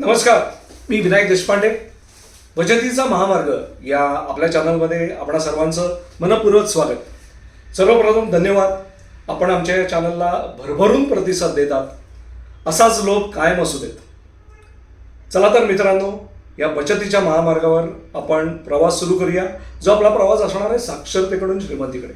नमस्कार मी विनायक देशपांडे. बचतीचा महामार्ग या आपल्या चॅनलमध्ये आपणा सर्वांचं मनपूर्वक स्वागत. सर्वप्रथम धन्यवाद. आपण आमच्या या चॅनलला भरभरून प्रतिसाद देतात. असाच लोक कायम असू देत. चला तर मित्रांनो या बचतीच्या महामार्गावर आपण प्रवास सुरू करूया जो आपला प्रवास असणार आहे साक्षरतेकडून श्रीमंतीकडे.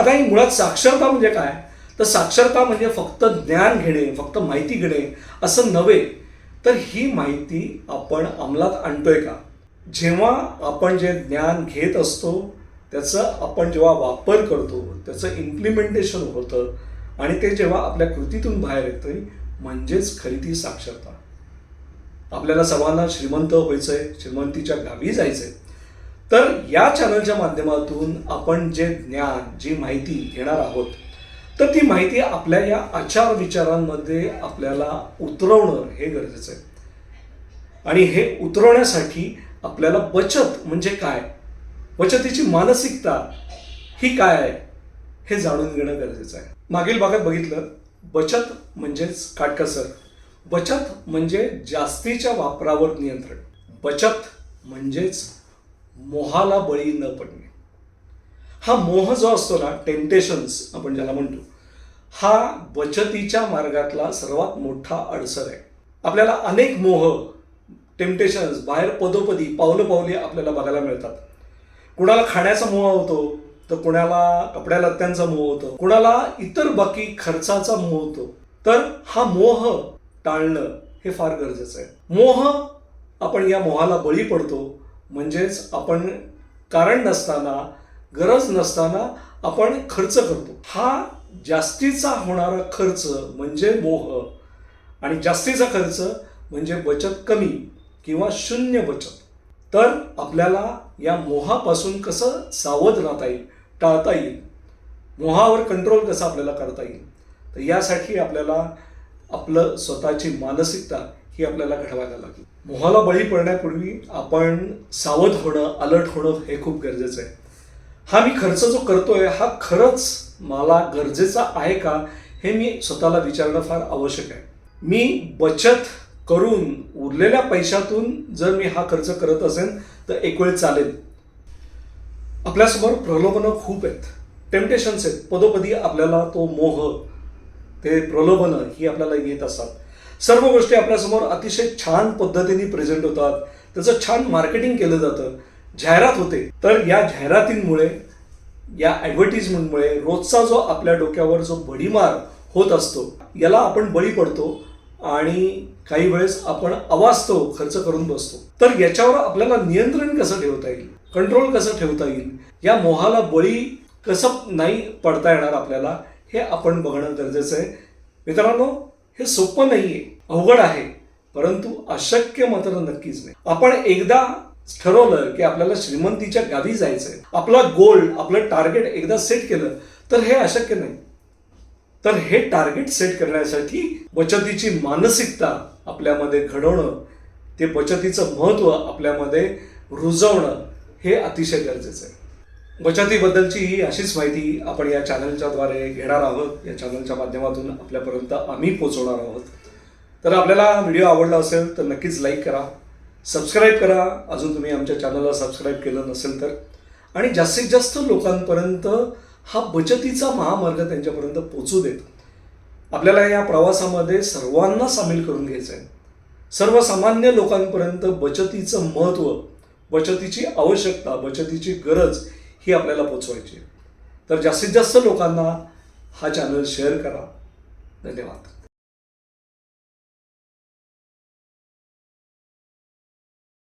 आता ही मुळात साक्षरता म्हणजे काय? तर साक्षरता म्हणजे फक्त ज्ञान घेणे फक्त माहिती घेणे असं नव्हे. तर ही माहिती आपण अंमलात आणतोय का? जेव्हा आपण जे ज्ञान घेत असतो त्याचं आपण जेव्हा वापर करतो त्याचं इम्प्लिमेंटेशन होतं आणि ते जेव्हा आपल्या कृतीतून बाहेर येतं म्हणजेच खरी ती साक्षरता. आपल्याला सर्वांना श्रीमंत व्हायचंय श्रीमंतीच्या गावी जायचंय. तर या चॅनलच्या माध्यमातून आपण जे ज्ञान जी माहिती घेणार आहोत तर ती माहिती आपल्या या आचार विचारांमध्ये आपल्याला उतरवणं हे गरजेचं आहे. आणि हे उतरवण्यासाठी आपल्याला बचत म्हणजे काय? बचतीची मानसिकता ही काय आहे? हे जाणून घेणं गरजेचं आहे. मागील भागात बघितलं बचत म्हणजेच काटकसर. बचत म्हणजे जास्तीच्या वापरावर नियंत्रण. बचत म्हणजेच मोहाला बळी न पडणे. हा मोह जो असतो ना टेम्पटेशन्स आपण ज्याला म्हणतो हा बचतीच्या मार्गातला सर्वात मोठा अडसर आहे. आपल्याला अनेक मोह टेम्पटेशन्स बाहेर पदोपदी पावलं पावली आपल्याला बघायला मिळतात. कुणाला खाण्याचा मोह होतो तर कुणाला कपड्या लत्त्यांचा मोह होतो. कुणाला इतर बाकी खर्चाचा मोह होतो. तर हा मोह टाळणं हे फार गरजेचं आहे. मोह आपण या मोहाला बळी पडतो. म्हणजेच आपण कारण नसताना गरज नसताना आपण खर्च करतो. हा जास्तीचा होणारा खर्च म्हणजे मोह. आणि जास्तीचा खर्च म्हणजे बचत कमी किंवा शून्य बचत. तर आपल्याला या मोहापासून कसं सावध राहता येईल टाळता येईल? मोहावर कंट्रोल कसा आपल्याला करता येईल? तर यासाठी आपल्याला आपलं स्वतःची मानसिकता ही आपल्याला घडवायला लागेल. मोहाला बळी पडण्यापूर्वी आपण सावध होणं अलर्ट होणं हे खूप गरजेचं आहे. हा मी खर्च जो करतोय हा खरंच मला गरजेचा आहे का हे मी स्वतःला विचारणं फार आवश्यक आहे. मी बचत करून उरलेल्या पैशातून जर मी हा खर्च करत असेल तर एक वेळ चालेल. आपल्यासमोर प्रलोभनं खूप आहेत. टेम्पटेशन्स आहेत. पदोपदी आपल्याला तो मोह ते प्रलोभनं ही आपल्याला येत असतात. सर्व गोष्टी आपल्यासमोर अतिशय छान पद्धतीने प्रेझेंट होतात. त्याचं छान मार्केटिंग केलं जातं. जाहिरात होते. तर या जाहिरातींमुळे या ॲडव्हर्टिजमेंटमुळे रोजचा जो आपल्या डोक्यावर जो बडीमार होत असतो याला आपण बळी पडतो आणि काही वेळेस आपण अवास्तव खर्च करून बसतो. तर याच्यावर आपल्याला नियंत्रण कसं ठेवता येईल? कंट्रोल कसं ठेवता येईल? या मोहाला बळी कसं नाही पडता येणार आपल्याला हे आपण बघणं गरजेचं आहे. मित्रांनो हे सोपं नाही आहे अवघड आहे परंतु अशक्य मात्र नक्कीच नाही. आपण एकदा ठरवलं की आपल्याला श्रीमंतीच्या गावी जायचंय. आपला गोल आपलं टार्गेट एकदा सेट केलं तर हे अशक्य नाही. तर हे टार्गेट सेट करण्यासाठी बचतीची मानसिकता आपल्यामध्ये घडवणं ते बचतीचं महत्त्व आपल्यामध्ये रुजवणं हे अतिशय गरजेचं आहे. बचतीबद्दलची ही अशीच माहिती आपण या चॅनलच्या द्वारे घेणार आहोत. या चॅनलच्या माध्यमातून आपल्यापर्यंत आम्ही पोचवणार आहोत. तर आपल्याला व्हिडिओ आवडला असेल तर नक्कीच लाईक करा. सबस्क्राईब करा. अजून तुम्ही आमच्या चॅनलला सबस्क्राईब केलं नसेल तर. आणि जास्तीत जास्त लोकांपर्यंत हा बचतीचा महामार्ग त्यांच्यापर्यंत पोचू देत. आपल्याला या प्रवासामध्ये सर्वांना सामील करून घ्यायचं आहे सर्वसामान्य लोकांपर्यंत बचतीचं महत्त्व बचतीची आवश्यकता बचतीची गरज ही आपल्याला पोचवायची आहे. तर जास्तीत जास्त लोकांना हा चॅनल शेअर करा. धन्यवाद.